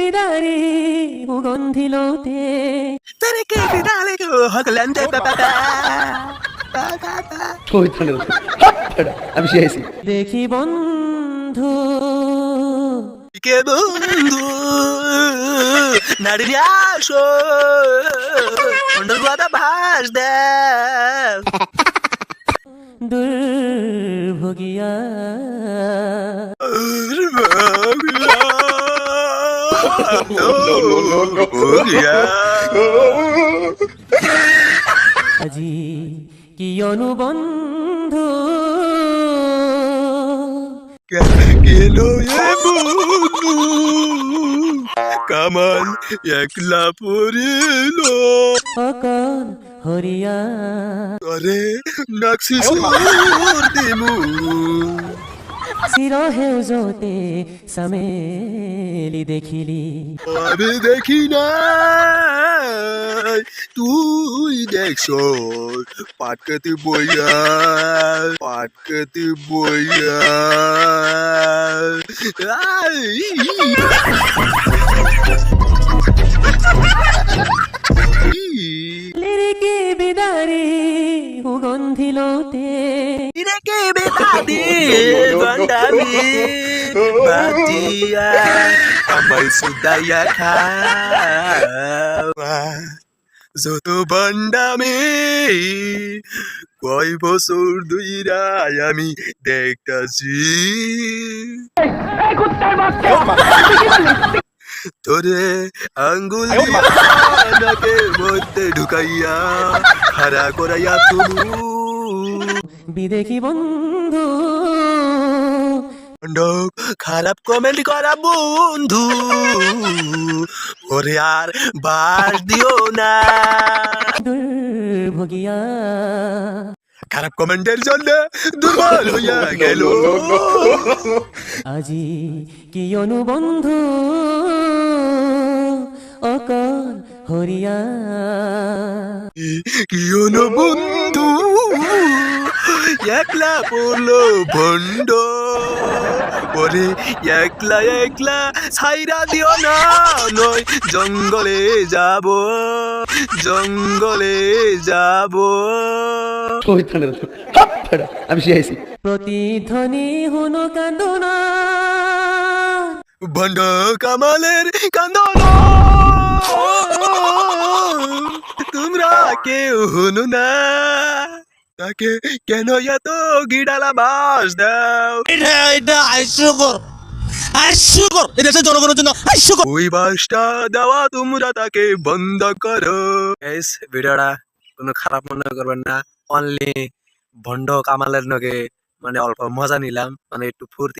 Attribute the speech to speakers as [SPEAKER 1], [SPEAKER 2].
[SPEAKER 1] বিদারে সুগন্ধিলতে
[SPEAKER 2] Tere che finale che হগলন্তে বাবা
[SPEAKER 3] আমি শিখাইছি
[SPEAKER 1] দেখি বন্ধু।
[SPEAKER 2] কে বন্ধু? নারী আসো। অন্ডার ভাস দেও
[SPEAKER 1] দুর্ভোগিয়া। আজি কি অনুবন্ধু?
[SPEAKER 2] এ বন্ধু? কামাল একলা পড়িল।
[SPEAKER 1] অকল হরিয়া।
[SPEAKER 2] তরে নাকসি দিমু
[SPEAKER 1] চির সেউজতে চামেলি দেখিলি
[SPEAKER 2] আমি দেখি না তুই দেখছ পাটকাতি বইয়া পাটকাতি বইয়া আই!
[SPEAKER 1] লিরিকে বিদারে সুগন্ধিলতে
[SPEAKER 2] ইরেকে বেতাদি কয় বছর দুইরাই আমি দেখতাছি তোরে আঙ্গুল দিয়া মধ্যে ঢুকাইয়া খাড়া করাইয়া তুলু
[SPEAKER 1] বিদেখি বন্ধু।
[SPEAKER 2] খারাপ কমেন্ট করা বন্ধু। ওরে আর বাস দিও না।
[SPEAKER 1] দুর্ভোগিয়া।
[SPEAKER 2] খারাপ কমেন্টের জন্য দুর্বল হইয়া গেল।
[SPEAKER 1] আজি কি অনুবন্ধু? অকল হরিয়া।
[SPEAKER 2] কি হলো বন্ধু একলা পড়ল ভণ্ড। ওরে একলা একলা ছাইরা দিও না নয় জঙ্গলে যাব জঙ্গলে যাব।
[SPEAKER 3] আমি শিখাইছি
[SPEAKER 1] প্রতিধ্বনি হুনু কান্দনা।
[SPEAKER 2] ভণ্ড কামালের কান্দন। তোমরা কেউ হুনু না। তাকে কেন এত গিডালা বাস দাও?
[SPEAKER 4] এটা এটা আইসুকর আইসুকর এটা হচ্ছে জনগণের জন্য আইসুকর
[SPEAKER 2] ওই বাসটা দেওয়া তোমরা তাকে বন্ধ করো। এস ভিডিওটা কোনো খারাপ মনে করবেন না। অনলি ভণ্ড কামালের নগে মানে অল্প মজা নিলাম। মানে একটু ফুর্তি